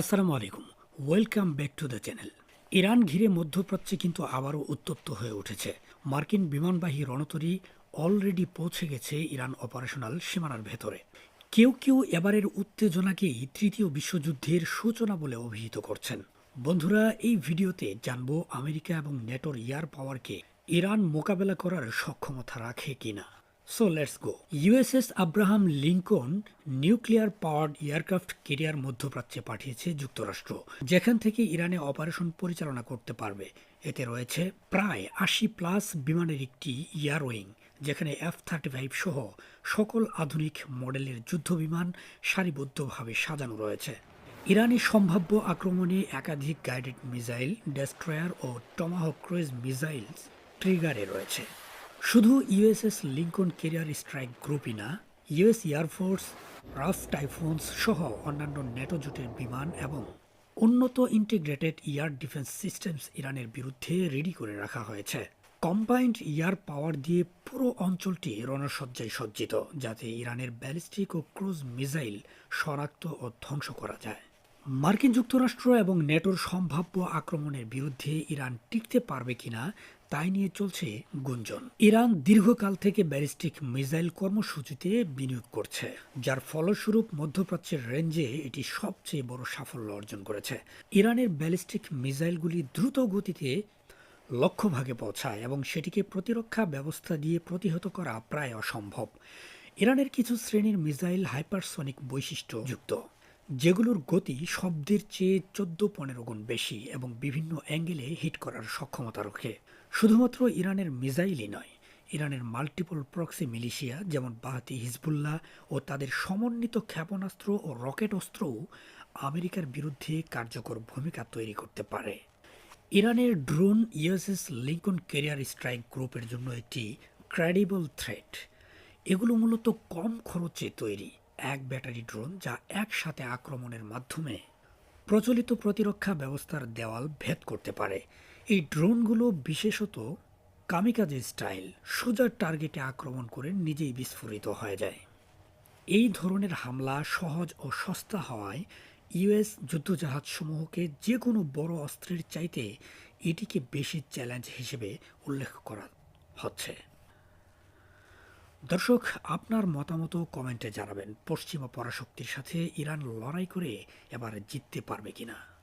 আসসালামু আলাইকুম welcome back to the channel Iran ঘিরে মধ্যপ্রাচ্যে কিন্তু আবারও উত্তপ্ত হয়ে উঠেছে। মার্কিন বিমানবাহী রণতরী অলরেডি পৌঁছে গেছে ইরান অপারেশনাল সীমানার ভেতরে। কেউ কেউ এবারের উত্তেজনাকেই তৃতীয় বিশ্বযুদ্ধের সূচনা বলে অভিহিত করছেন। বন্ধুরা, এই ভিডিওতে জানব আমেরিকা এবং নেটোর ইয়ার পাওয়ারকে ইরান মোকাবেলা করার সক্ষমতা রাখে কিনা। So let's go USS Abraham Lincoln nuclear powered aircraft carrier মধ্যপ্রাচ্যে পাঠিয়েছে যুক্তরাষ্ট্র, যেখান থেকে ইরানে অপারেশন পরিচালনা করতে পারবে। এতে রয়েছে প্রায় আশি প্লাস বিমানের একটি ইয়ারওয়িং যেখানে এফ থার্টি ফাইভ সহ সকল আধুনিক মডেলের যুদ্ধ বিমান সারিবদ্ধভাবে সাজানো রয়েছে। ইরানি সম্ভাব্য আক্রমণে একাধিক গাইডেড মিসাইল ডেস্ট্রয়ার ও টমাহক ক্রুইজ মিসাইলস ট্রিগারে রয়েছে। শুধু ইউএসএস লিঙ্কন কেরিয়ার স্ট্রাইক গ্রুপই না, ইউএস এয়ারফোর্স রাফ টাইফোনস সহ অন্যান্য ন্যাটো জোটের বিমান এবং উন্নত ইন্টিগ্রেটেড এয়ার ডিফেন্স সিস্টেমস ইরানের বিরুদ্ধে রেডি করে রাখা হয়েছে। কম্বাইন্ড এয়ার পাওয়ার দিয়ে পুরো অঞ্চলটি রণসজ্জায় সজ্জিত, যাতে ইরানের ব্যালিস্টিক ও ক্রুজ মিসাইল শনাক্ত ও ধ্বংস করা যায়। মার্কিন যুক্তরাষ্ট্র এবং নেটোর সম্ভাব্য আক্রমণের বিরুদ্ধে ইরান টিকতে পারবে কিনা তাই নিয়ে চলছে গুঞ্জন। ইরান দীর্ঘকাল থেকে ব্যালিস্টিক মিসাইল কর্মসূচিতে বিনিয়োগ করছে, যার ফলস্বরূপ মধ্যপ্রাচ্যের রেঞ্জে এটি সবচেয়ে বড় সাফল্য অর্জন করেছে। ইরানের ব্যালিস্টিক মিসাইলগুলি দ্রুত গতিতে লক্ষ্যভাগে পৌঁছায় এবং সেটিকে প্রতিরক্ষা ব্যবস্থা দিয়ে প্রতিহত করা প্রায় অসম্ভব। ইরানের কিছু শ্রেণির মিসাইল হাইপারসনিক বৈশিষ্ট্যযুক্ত যেগুলোর গতি শব্দের চেয়ে চোদ্দ পনেরো গুণ বেশি এবং বিভিন্ন অ্যাঙ্গেলে হিট করার সক্ষমতা রাখে। শুধুমাত্র ইরানের মিসাইলই নয়, ইরানের মাল্টিপল প্রক্সি মিলিশিয়া যেমন বাহাতি হিজবুল্লাহ ও তাদের সমন্বিত ক্ষেপণাস্ত্র ও রকেট অস্ত্রও আমেরিকার বিরুদ্ধে কার্যকর ভূমিকা তৈরি করতে পারে। ইরানের drone USS Lincoln carrier strike গ্রুপের জন্য একটি ক্রেডিবল থ্রেট। এগুলো মূলত কম খরচে তৈরি এক ব্যাটারি ড্রোন যা একসাথে আক্রমণের মাধ্যমে প্রচলিত প্রতিরক্ষা ব্যবস্থার দেওয়াল ভেদ করতে পারে। এই ড্রোনগুলো বিশেষত কামিকাজে স্টাইল, সোজা টার্গেটে আক্রমণ করে নিজেই বিস্ফোরিত হয়ে যায়। এই ধরনের হামলা সহজ ও সস্তা হওয়ায় ইউএস যুদ্ধজাহাজসমূহকে যে কোনো বড় অস্ত্রের চাইতে এটিকে বেশি চ্যালেঞ্জ হিসেবে উল্লেখ করা হচ্ছে। দর্শক, আপনার মতামত কমেন্টে জানাবেন। পশ্চিমা পরাশক্তির সাথে ইরান লড়াই করে এবার জিততে পারবে কিনা?